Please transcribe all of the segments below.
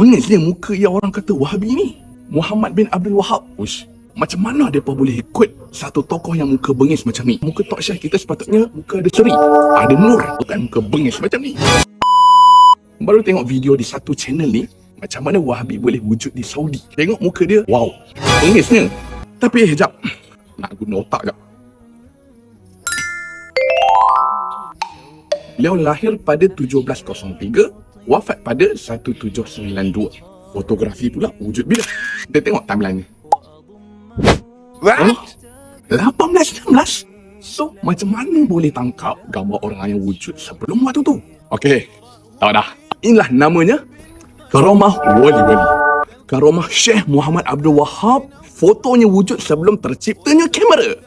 Bengisnya muka yang orang kata Wahabi ni. Muhammad bin Abdul Wahab. Uish, macam mana mereka boleh ikut satu tokoh yang muka bengis macam ni? Muka Tok Syah kita sepatutnya muka ada ceri, ada nur, bukan muka bengis macam ni. Baru tengok video di satu channel ni, macam mana Wahabi boleh wujud di Saudi. Tengok muka dia, wow, bengisnya. Tapi eh, jap, nak guna otak jap. Beliau lahir pada 1703, wafat pada 1792. Fotografi pula wujud bila? Kita tengok timeline ni. What? 1816? So, macam mana boleh tangkap gambar orang yang wujud sebelum waktu tu? Okey, tahu dah. Inilah namanya Karamah Wali-Wali. Karamah Syekh Muhammad Abdul Wahab. Fotonya wujud sebelum terciptanya kamera.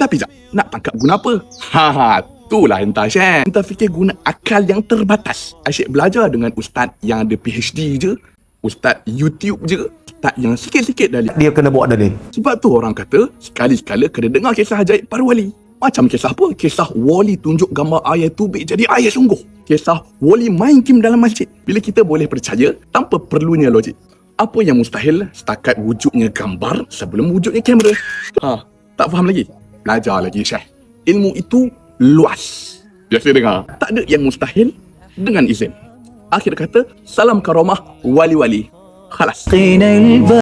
Tapi jap, nak tangkap guna apa? Ha ha, itulah entah Syekh. Entah fikir guna akal yang terbatas. Asyik belajar dengan ustaz yang ada PhD je. Ustaz YouTube je. Ustaz yang sikit-sikit dari dia kena buat dalil. sebab tu orang kata sekali-sekala kena dengar kisah ajaib para wali. Macam kisah apa? Kisah wali tunjuk gambar air tubik jadi air sungguh. Kisah wali main game dalam masjid. Bila kita boleh percaya tanpa perlunya logik. Apa yang mustahil setakat wujudnya gambar sebelum wujudnya kamera? Ha, tak faham lagi? Belajar lagi Syekh. Ilmu itu luas. Biasa dengar. Tak ada yang mustahil dengan izin. Akhir kata, salam karamah wali-wali. Khalas.